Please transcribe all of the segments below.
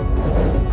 you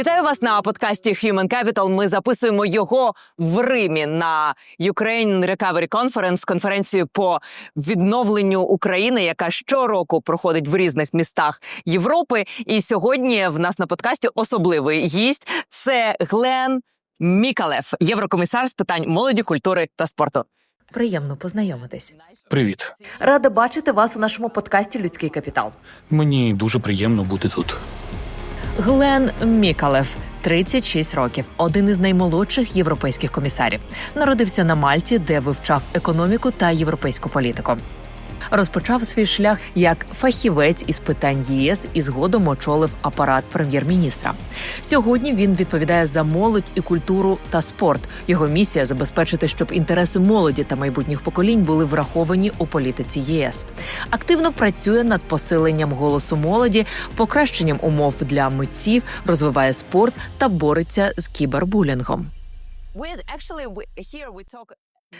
Вітаю вас на подкасті Human Capital. Ми записуємо його в Римі на Ukraine Recovery Conference, конференцію по відновленню України, яка щороку проходить в різних містах Європи. І сьогодні в нас на подкасті особливий гість це Глен Мікалев, єврокомісар з питань молоді, культури та спорту. Приємно познайомитись. Привіт. Рада бачити вас у нашому подкасті Людський капітал. Мені дуже приємно бути тут. Глен Мікалев, 36 років, один із наймолодших європейських комісарів. Народився на Мальті, де вивчав економіку та європейську політику. Розпочав свій шлях як фахівець із питань ЄС і згодом очолив апарат прем'єр-міністра. Сьогодні він відповідає за молодь і культуру та спорт. Його місія забезпечити, щоб інтереси молоді та майбутніх поколінь були враховані у політиці єС. Активно працює над посиленням голосу молоді, покращенням умов для митців, розвиває спорт та бореться з кібербулінгом.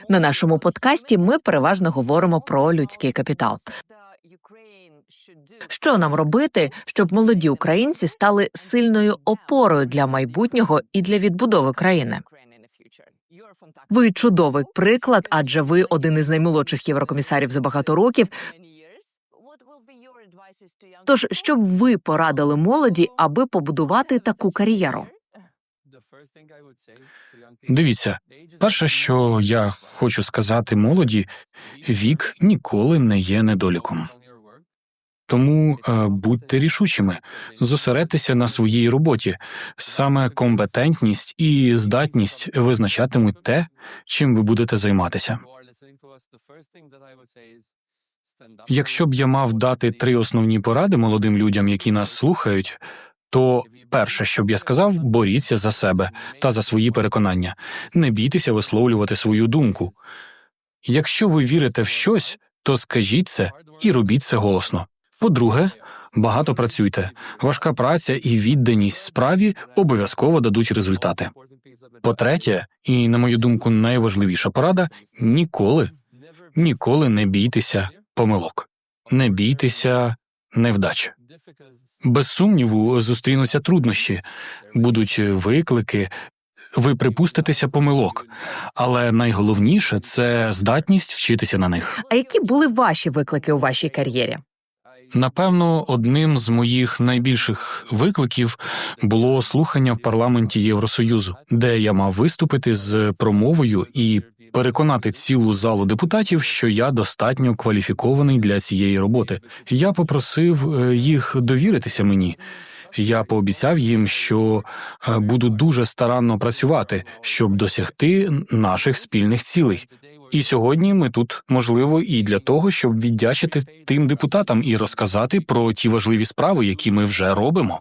На нашому подкасті ми переважно говоримо про людський капітал. Що нам робити, щоб молоді українці стали сильною опорою для майбутнього і для відбудови країни? Ви чудовий приклад, адже ви один із наймолодших єврокомісарів за багато років. Тож, що б ви порадили молоді, аби побудувати таку кар'єру? Дивіться, перше, що я хочу сказати молоді, вік ніколи не є недоліком. Тому е, будьте рішучими, зосередьтеся на своїй роботі. Саме компетентність і здатність визначатимуть те, чим ви будете займатися. Якщо б я мав дати три основні поради молодим людям, які нас слухають, то перше, що б я сказав, боріться за себе та за свої переконання. Не бійтеся висловлювати свою думку. Якщо ви вірите в щось, то скажіть це і робіть це голосно. По-друге, багато працюйте. Важка праця і відданість справі обов'язково дадуть результати. По-третє, і на мою думку, найважливіша порада ніколи, ніколи не бійтеся помилок, не бійтеся невдач. Без сумніву, зустрінуться труднощі, будуть виклики, ви припуститеся помилок, але найголовніше це здатність вчитися на них. А які були ваші виклики у вашій кар'єрі? Напевно, одним з моїх найбільших викликів було слухання в парламенті Євросоюзу, де я мав виступити з промовою і переконати цілу залу депутатів, що я достатньо кваліфікований для цієї роботи. Я попросив е, їх довіритися мені. Я пообіцяв їм, що е, буду дуже старанно працювати, щоб досягти наших спільних цілей. І сьогодні ми тут можливо і для того, щоб віддячити тим депутатам і розказати про ті важливі справи, які ми вже робимо.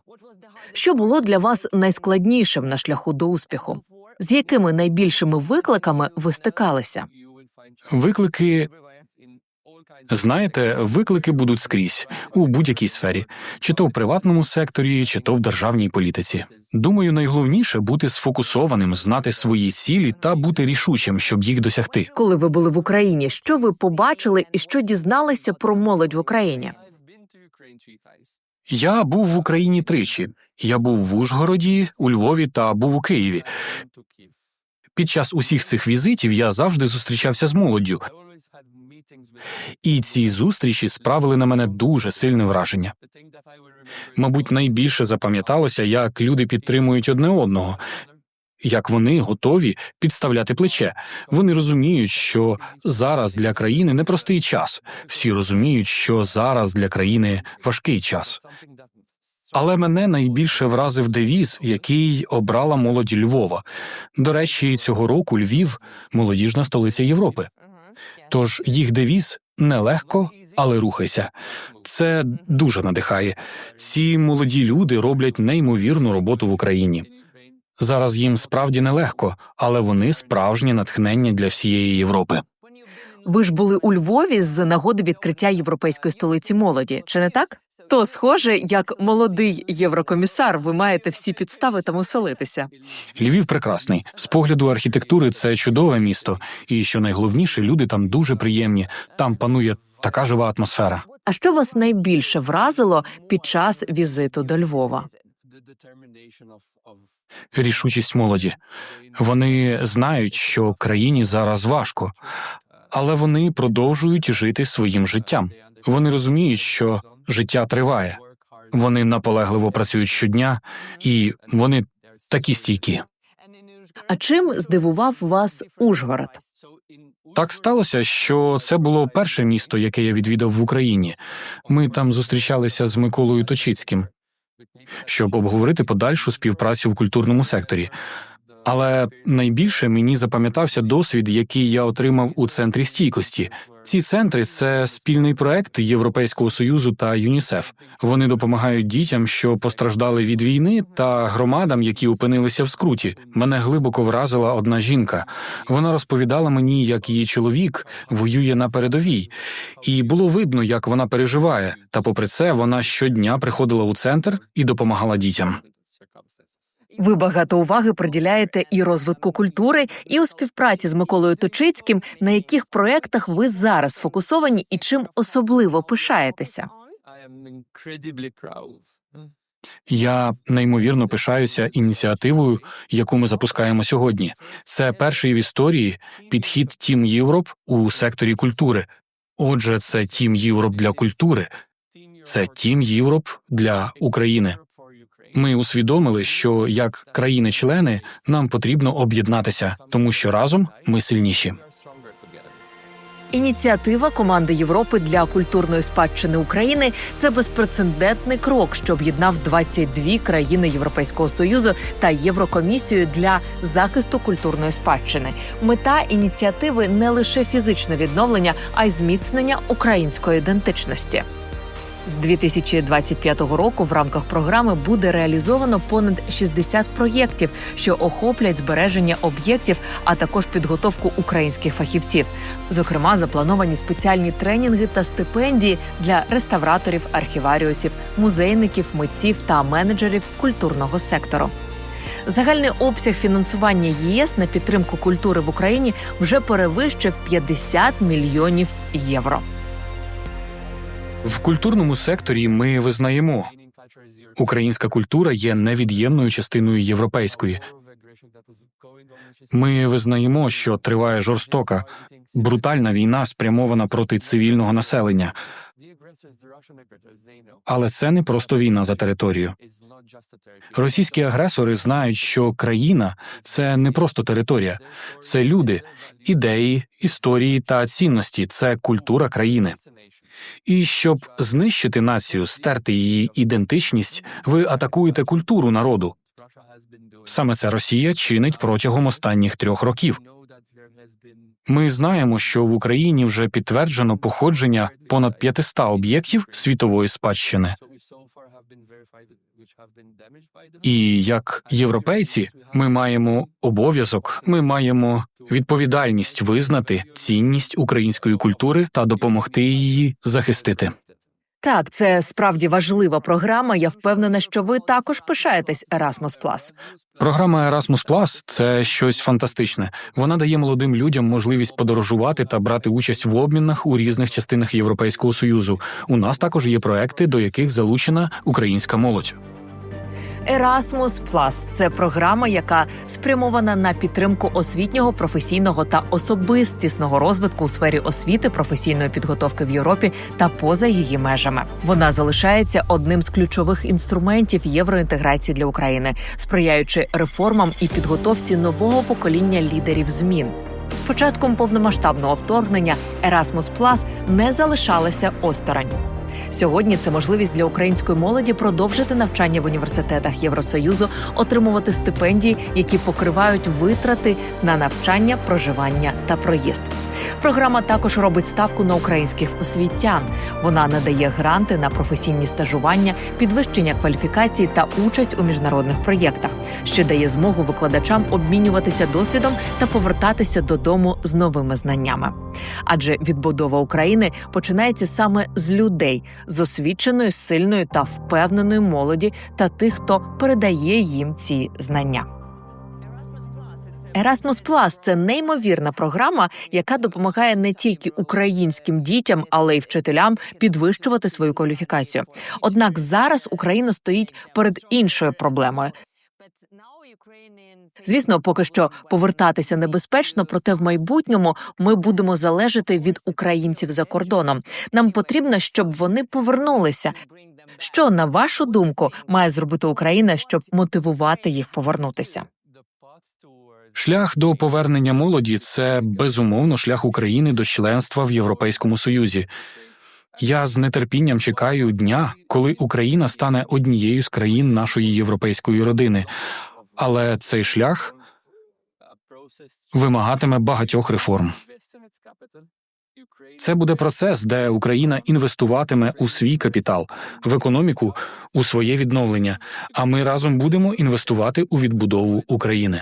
Що було для вас найскладнішим на шляху до успіху? З якими найбільшими викликами ви стикалися? Виклики знаєте, виклики будуть скрізь у будь-якій сфері, чи то в приватному секторі, чи то в державній політиці. Думаю, найголовніше бути сфокусованим, знати свої цілі та бути рішучим, щоб їх досягти. Коли ви були в Україні, що ви побачили і що дізналися про молодь в Україні? Я був в Україні тричі. Я був в Ужгороді, у Львові та був у Києві. Під час усіх цих візитів я завжди зустрічався з молоддю, і ці зустрічі справили на мене дуже сильне враження. Мабуть, найбільше запам'яталося, як люди підтримують одне одного, як вони готові підставляти плече. Вони розуміють, що зараз для країни непростий час. Всі розуміють, що зараз для країни важкий час. Але мене найбільше вразив девіз, який обрала молоді Львова. До речі, цього року Львів молодіжна столиця Європи. Тож їх девіз нелегко, але рухайся. Це дуже надихає. Ці молоді люди роблять неймовірну роботу в Україні. Зараз їм справді нелегко, але вони справжнє натхнення для всієї Європи. Ви ж були у Львові з нагоди відкриття європейської столиці молоді, чи не так? То схоже, як молодий єврокомісар, ви маєте всі підстави там оселитися. Львів прекрасний. З погляду архітектури це чудове місто, і що найголовніше, люди там дуже приємні. Там панує така жива атмосфера. А що вас найбільше вразило під час візиту до Львова? Рішучість молоді. Вони знають, що країні зараз важко, але вони продовжують жити своїм життям. Вони розуміють, що життя триває. Вони наполегливо працюють щодня, і вони такі стійкі. А чим здивував вас Ужгород? Так сталося, що це було перше місто, яке я відвідав в Україні. Ми там зустрічалися з Миколою Точицьким, щоб обговорити подальшу співпрацю в культурному секторі. Але найбільше мені запам'ятався досвід, який я отримав у центрі стійкості. Ці центри це спільний проект Європейського союзу та ЮНІСЕФ. Вони допомагають дітям, що постраждали від війни, та громадам, які опинилися в скруті. Мене глибоко вразила одна жінка. Вона розповідала мені, як її чоловік воює на передовій, і було видно, як вона переживає. Та, попри це, вона щодня приходила у центр і допомагала дітям. Ви багато уваги приділяєте і розвитку культури, і у співпраці з Миколою Точицьким, на яких проєктах ви зараз фокусовані і чим особливо пишаєтеся? Я неймовірно пишаюся ініціативою, яку ми запускаємо сьогодні. Це перший в історії підхід Тім Європ у секторі культури. Отже, це Тім Європ для культури, це Тім Європ для України. Ми усвідомили, що як країни-члени нам потрібно об'єднатися, тому що разом ми сильніші. Ініціатива команди Європи для культурної спадщини України це безпрецедентний крок, що об'єднав 22 країни Європейського союзу та Єврокомісію для захисту культурної спадщини. Мета ініціативи не лише фізичне відновлення, а й зміцнення української ідентичності. З 2025 року в рамках програми буде реалізовано понад 60 проєктів, що охоплять збереження об'єктів, а також підготовку українських фахівців. Зокрема, заплановані спеціальні тренінги та стипендії для реставраторів, архіваріусів, музейників, митців та менеджерів культурного сектору. Загальний обсяг фінансування ЄС на підтримку культури в Україні вже перевищив 50 мільйонів євро. В культурному секторі ми визнаємо, українська культура є невід'ємною частиною європейської. Ми визнаємо, що триває жорстока, брутальна війна, спрямована проти цивільного населення. Але це не просто війна за територію. Російські агресори знають, що країна це не просто територія, це люди, ідеї, історії та цінності, це культура країни. І щоб знищити націю, стерти її ідентичність, ви атакуєте культуру народу. Саме це Росія чинить протягом останніх трьох років. Ми знаємо, що в Україні вже підтверджено походження понад 500 об'єктів світової спадщини. І як європейці, ми маємо обов'язок, ми маємо відповідальність визнати цінність української культури та допомогти її захистити. Так, це справді важлива програма. Я впевнена, що ви також пишаєтесь Erasmus+. Програма Erasmus це щось фантастичне. Вона дає молодим людям можливість подорожувати та брати участь в обмінах у різних частинах Європейського союзу. У нас також є проекти, до яких залучена українська молодь. Erasmus Plus – це програма, яка спрямована на підтримку освітнього, професійного та особистісного розвитку у сфері освіти, професійної підготовки в Європі та поза її межами. Вона залишається одним з ключових інструментів євроінтеграції для України, сприяючи реформам і підготовці нового покоління лідерів змін. З початком повномасштабного вторгнення Erasmus Plus не залишалася осторонь. Сьогодні це можливість для української молоді продовжити навчання в університетах Євросоюзу, отримувати стипендії, які покривають витрати на навчання, проживання та проїзд. Програма також робить ставку на українських освітян. Вона надає гранти на професійні стажування, підвищення кваліфікації та участь у міжнародних проєктах, що дає змогу викладачам обмінюватися досвідом та повертатися додому з новими знаннями. Адже відбудова України починається саме з людей, з освіченої, сильної та впевненої молоді та тих, хто передає їм ці знання. Erasmus Plus – це неймовірна програма, яка допомагає не тільки українським дітям, але й вчителям підвищувати свою кваліфікацію. Однак зараз Україна стоїть перед іншою проблемою. Звісно, поки що повертатися небезпечно, проте в майбутньому ми будемо залежати від українців за кордоном. Нам потрібно, щоб вони повернулися. Що на вашу думку має зробити Україна, щоб мотивувати їх повернутися? Шлях до повернення молоді це безумовно шлях України до членства в Європейському Союзі. Я з нетерпінням чекаю дня, коли Україна стане однією з країн нашої європейської родини. Але цей шлях вимагатиме багатьох реформ. Це буде процес, де Україна інвестуватиме у свій капітал, в економіку, у своє відновлення. А ми разом будемо інвестувати у відбудову України.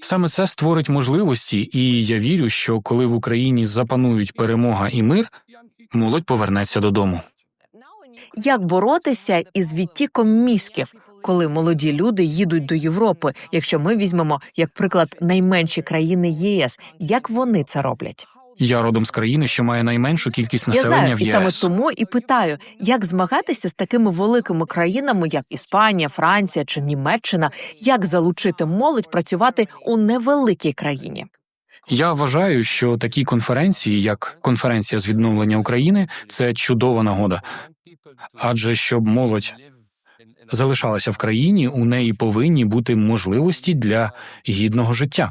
Саме це створить можливості, і я вірю, що коли в Україні запанують перемога і мир, молодь повернеться додому. Як боротися із відтіком мізків, коли молоді люди їдуть до Європи, якщо ми візьмемо як приклад найменші країни ЄС, як вони це роблять? Я родом з країни, що має найменшу кількість Я населення знаю, в і саме тому і питаю, як змагатися з такими великими країнами, як Іспанія, Франція чи Німеччина, як залучити молодь працювати у невеликій країні? Я вважаю, що такі конференції, як конференція з відновлення України, це чудова нагода. Адже щоб молодь залишалася в країні, у неї повинні бути можливості для гідного життя.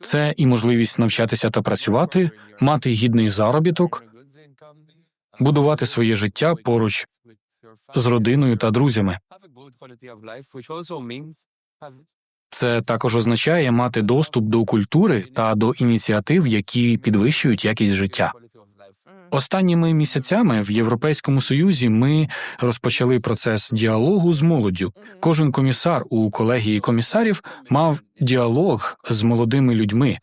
Це і можливість навчатися та працювати, мати гідний заробіток, будувати своє життя поруч з родиною та друзями. Це також означає мати доступ до культури та до ініціатив, які підвищують якість життя. Останніми місяцями в Європейському Союзі ми розпочали процес діалогу з молоддю. Кожен комісар у колегії комісарів мав діалог з молодими людьми,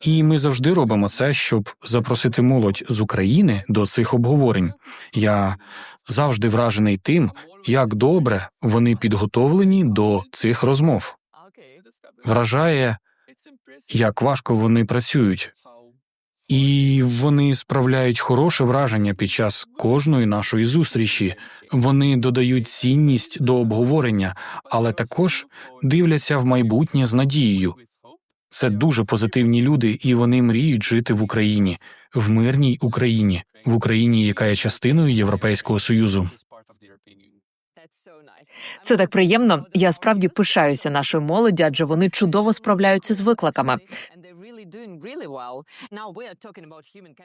і ми завжди робимо це, щоб запросити молодь з України до цих обговорень. Я завжди вражений тим, як добре вони підготовлені до цих розмов. Вражає, як важко вони працюють, і вони справляють хороше враження під час кожної нашої зустрічі. Вони додають цінність до обговорення, але також дивляться в майбутнє з надією. Це дуже позитивні люди, і вони мріють жити в Україні, в мирній Україні, в Україні, яка є частиною Європейського союзу. Це так приємно. Я справді пишаюся нашою молоді, адже вони чудово справляються з викликами.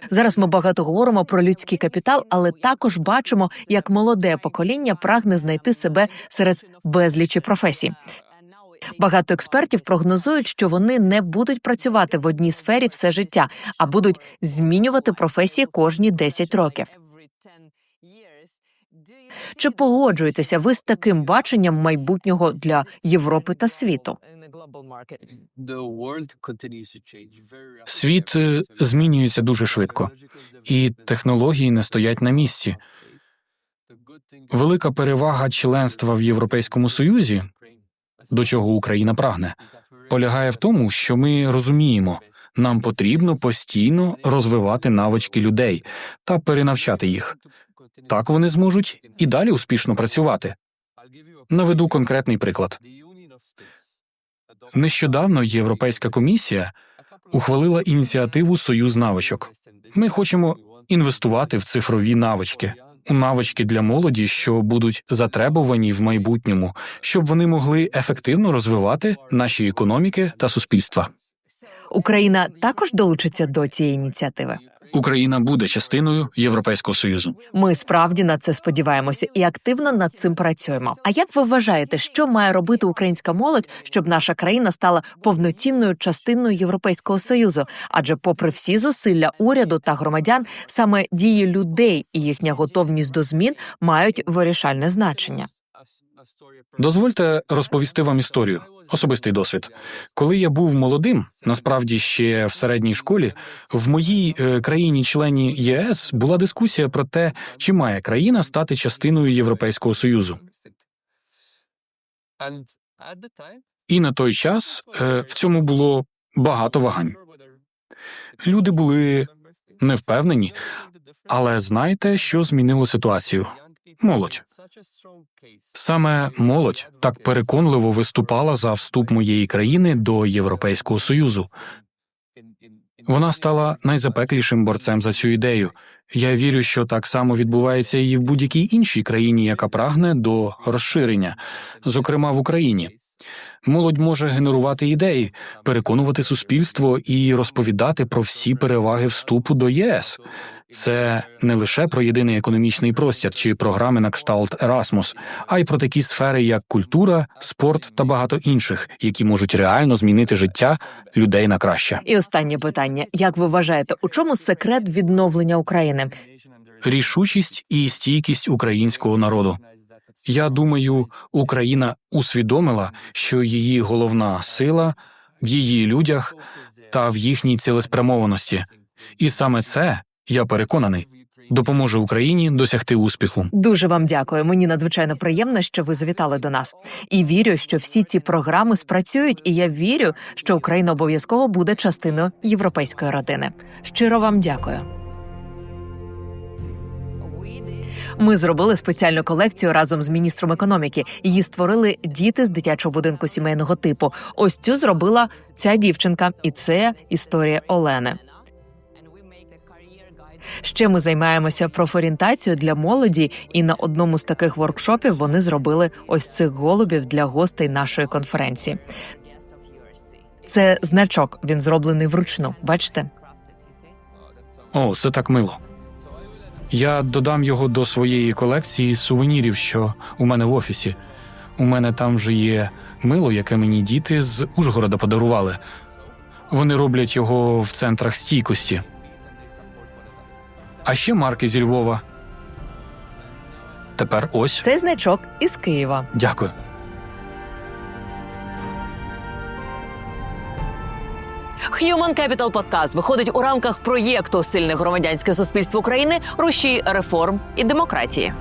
Зараз ми багато говоримо про людський капітал, але також бачимо, як молоде покоління прагне знайти себе серед безлічі професій. Багато експертів прогнозують, що вони не будуть працювати в одній сфері все життя, а будуть змінювати професії кожні 10 років. Чи погоджуєтеся ви з таким баченням майбутнього для Європи та світу? Світ е, змінюється дуже швидко, і технології не стоять на місці. Велика перевага членства в Європейському Союзі, до чого Україна прагне, полягає в тому, що ми розуміємо, нам потрібно постійно розвивати навички людей та перенавчати їх. Так вони зможуть і далі успішно працювати. Наведу конкретний приклад. Нещодавно Європейська комісія ухвалила ініціативу Союз навичок. Ми хочемо інвестувати в цифрові навички, у навички для молоді, що будуть затребувані в майбутньому, щоб вони могли ефективно розвивати наші економіки та суспільства. Україна також долучиться до цієї ініціативи. Україна буде частиною Європейського союзу. Ми справді на це сподіваємося і активно над цим працюємо. А як ви вважаєте, що має робити українська молодь, щоб наша країна стала повноцінною частиною Європейського союзу? Адже, попри всі зусилля уряду та громадян, саме дії людей і їхня готовність до змін мають вирішальне значення. Дозвольте розповісти вам історію, особистий досвід. Коли я був молодим, насправді ще в середній школі, в моїй е, країні-члені ЄС була дискусія про те, чи має країна стати частиною Європейського союзу. І на той час е, в цьому було багато вагань. Люди були невпевнені, але знаєте, що змінило ситуацію? Молодь. Саме молодь так переконливо виступала за вступ моєї країни до Європейського союзу. Вона стала найзапеклішим борцем за цю ідею. Я вірю, що так само відбувається і в будь-якій іншій країні, яка прагне до розширення, зокрема в Україні. Молодь може генерувати ідеї, переконувати суспільство і розповідати про всі переваги вступу до ЄС. Це не лише про єдиний економічний простір чи програми на кшталт Erasmus, а й про такі сфери, як культура, спорт та багато інших, які можуть реально змінити життя людей на краще. І останнє питання: як ви вважаєте, у чому секрет відновлення України? Рішучість і стійкість українського народу. Я думаю, Україна усвідомила, що її головна сила в її людях та в їхній цілеспрямованості, і саме це я переконаний допоможе Україні досягти успіху. Дуже вам дякую. Мені надзвичайно приємно, що ви завітали до нас. І вірю, що всі ці програми спрацюють, і я вірю, що Україна обов'язково буде частиною європейської родини. Щиро вам дякую. Ми зробили спеціальну колекцію разом з міністром економіки. Її створили діти з дитячого будинку сімейного типу. Ось цю зробила ця дівчинка, і це історія Олени. Ще ми займаємося профорієнтацією для молоді, і на одному з таких воркшопів вони зробили ось цих голубів для гостей нашої конференції. Це значок. Він зроблений вручну. Бачите? О, це так мило. Я додам його до своєї колекції сувенірів, що у мене в офісі. У мене там вже є мило, яке мені діти з Ужгорода подарували. Вони роблять його в центрах стійкості. А ще марки зі Львова. Тепер ось. Цей значок із Києва. Дякую. Human Capital Podcast виходить у рамках проєкту Сильне громадянське суспільство України рушій реформ і демократії.